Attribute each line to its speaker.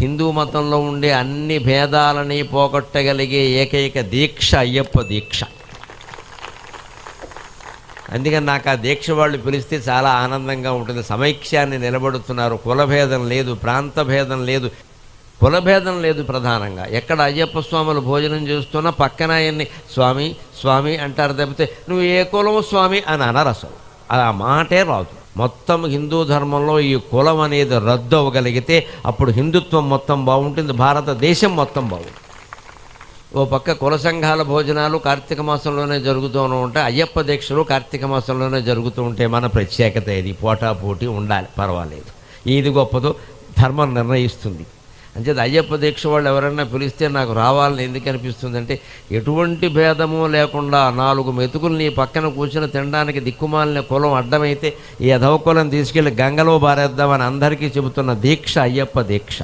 Speaker 1: హిందూ మతంలో ఉండే అన్ని భేదాలని పోగొట్టగలిగే ఏకైక దీక్ష అయ్యప్ప దీక్ష. అందుకని నాకు ఆ దీక్ష వాళ్ళు పిలిస్తే చాలా ఆనందంగా ఉంటుంది. సమైక్యాన్ని నిలబడుతున్నారు. కులభేదం లేదు ప్రాంత భేదం లేదు. కులభేదం లేదు ప్రధానంగా. ఎక్కడ అయ్యప్ప స్వాములు భోజనం చేస్తున్నా పక్కన ఆయన్ని స్వామి స్వామి అంటారు తప్పితే నువ్వు ఏ కులం స్వామి? అని అనరసం ఆ మాటే రాదు. మొత్తం హిందూ ధర్మంలో ఈ కులం అనేది రద్దు అవ్వగలిగితే అప్పుడు హిందుత్వం మొత్తం బాగుంటుంది భారతదేశం మొత్తం బాగుంటుంది. ఓ పక్క కుల సంఘాల భోజనాలు కార్తీక మాసంలోనే జరుగుతూ ఉంటాయి అయ్యప్ప దీక్షలు కార్తీక మాసంలోనే జరుగుతూ ఉంటే మన ప్రత్యేకత ఇది పోటా పోటీ ఉండాలి పర్వాలేదు. ఏది గొప్పదో ధర్మం నిర్ణయిస్తుంది. అంచేత అయ్యప్ప దీక్ష వాళ్ళు ఎవరైనా పిలిస్తే నాకు రావాలని ఎందుకు అనిపిస్తుంది అంటే ఎటువంటి భేదము లేకుండా నాలుగు మెతుకులు నీ పక్కన కూర్చుని తినడానికి దిక్కుమాలిన కులం అడ్డమైతే ఈ అధవ కులం తీసుకెళ్ళి గంగలో బారేద్దామని అందరికీ చెబుతున్న దీక్ష అయ్యప్ప దీక్ష.